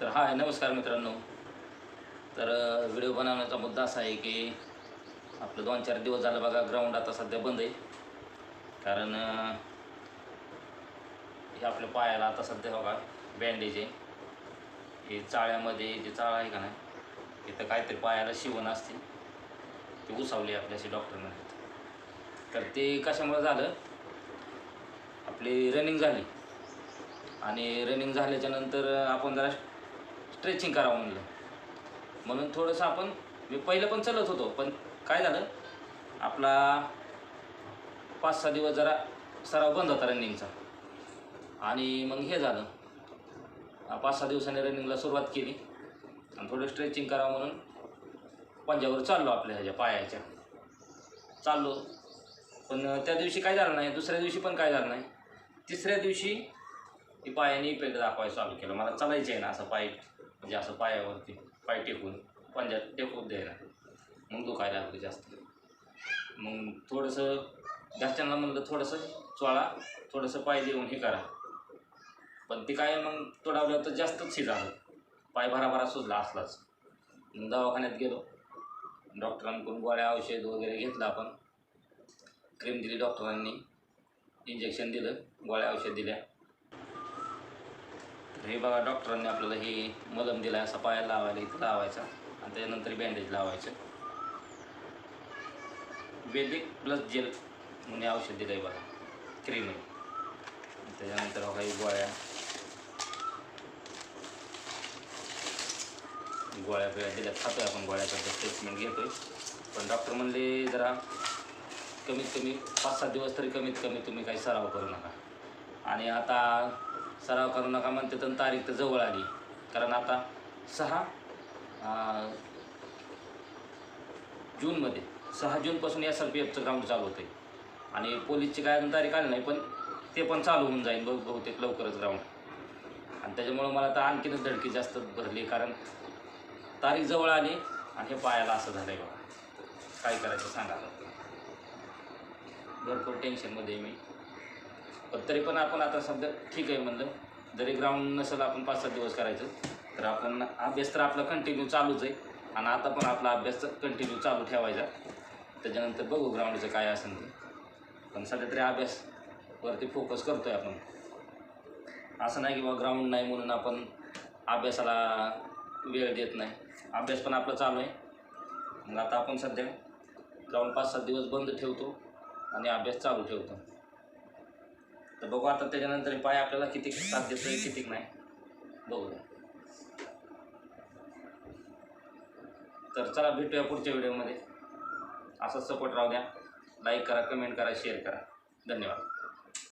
तर हाय नमस्कार मित्रांनो. तर व्हिडिओ बनवण्याचा मुद्दा असा आहे की आपलं दोन चार दिवस झालं बघा ग्राउंड आता सध्या बंद आहे. कारण हे आपल्या पायाला आता सध्या बघा बँडेज आहे. हे चाळ्यामध्ये जे चाळ आहे का नाही इथं काहीतरी पायाला शिवण असते. ते उसावले आपल्याशी डॉक्टर तर ते कशामुळे झालं? आपली रनिंग झाली. आणि रनिंग झाल्याच्यानंतर आपण जरा स्ट्रेचिंग करावं म्हणलं. म्हणून थोडंसं आपण मी पहिलं पण चालत होतो पण काय झालं? आपला पाच सहा दिवस जरा सराव बंद होता रनिंगचा. आणि मग हे झालं. पाच सहा दिवसांनी रनिंगला सुरुवात केली. आणि थोडं स्ट्रेचिंग करावं म्हणून पंजावर चाललो आपल्या ह्याच्या पायाच्या. चाललो. पण त्या दिवशी काय झालं नाही दुसऱ्या दिवशी पण काय झालं नाही. तिसऱ्या दिवशी ती पायाने इफेक्ट दाखवायला चालू केलं. मला चालायचं आहे ना असं पाय. म्हणजे असं पायावरती पाय टेकून पंजात टेकून द्यायला. मग दुखायला लागलं जास्त. मग थोडंसं घरच्यांना म्हणलं थोडंसं चोळा थोडंसं पाय देऊन हे करा. पण ते काय मग तोडावलं तर जास्तच हे झालं. पाय भराभरा सुजला असलाच. मग दवाखान्यात गेलो. डॉक्टरांकडून गोळ्या औषध वगैरे घेतलं आपण. क्रीम दिली डॉक्टरांनी. इंजेक्शन दिलं. गोळ्या औषध दिल्या. हे बघा डॉक्टरांनी आपल्याला हे मलम दिला असा पायाला लावायला इथं लावायचा. आणि त्याच्यानंतर बँडेज लावायचं. बेदिक प्लस जेल म्हणून औषध दिलं आहे बघा क्रीम आहे त्याच्यानंतर बघा गोळ्या. गोळ्या बिळ्या दिल्या खातोय आपण गोळ्याचा ट्रीटमेंट घेतोय. पण डॉक्टर म्हणले जरा कमीत कमी पाच सात दिवस तरी कमीत कमी तुम्ही काही सराव करू नका. आणि आता सराव करू नका म्हणते तर तारीख तर जवळ आली. कारण आता सहा जूनमध्ये सहा जूनपासून एस आर पी एफचं ग्राउंड चालू होते आणि पोलीसची काय अजून तारीख आली नाही पण ते पण चालू होऊन जाईल बहु बहुतेक लवकरच ग्राउंड आणि त्याच्यामुळं मला तर आणखीनच धडकी जास्त भरली कारण तारीख जवळ आली आणि हे पायाला असं झालं आहे बाबा काय करायचं सांगा भरपूर टेन्शनमध्ये मी. पण तरी पण आपण आता सध्या ठीक आहे म्हणलं. जरी ग्राउंड नसेल आपण पाच सात दिवस करायचं तर आपण अभ्यास तर आपला कंटिन्यू चालूच आहे. आणि आता पण आपला अभ्यास कंटिन्यू चालू ठेवायचा. त्याच्यानंतर बघू ग्राउंडचं काय असेल ते. पण सध्या तरी अभ्यासवरती फोकस करतो आहे आपण. असं नाही की बाबा ग्राउंड नाही म्हणून आपण अभ्यासाला वेळ देत नाही. अभ्यास पण आपला चालू आहे. मग आता आपण सध्या ग्राउंड पाच सात दिवस बंद ठेवतो आणि अभ्यास चालू ठेवतो. तर बघू आता त्याच्यानंतर पाय आपल्याला किती साथ देतोय किती नाही. बघूया तर चला भेटूया पुढच्या व्हिडिओमध्ये. असाच सपोर्ट राहू द्या. लाईक करा कमेंट करा शेअर करा. धन्यवाद.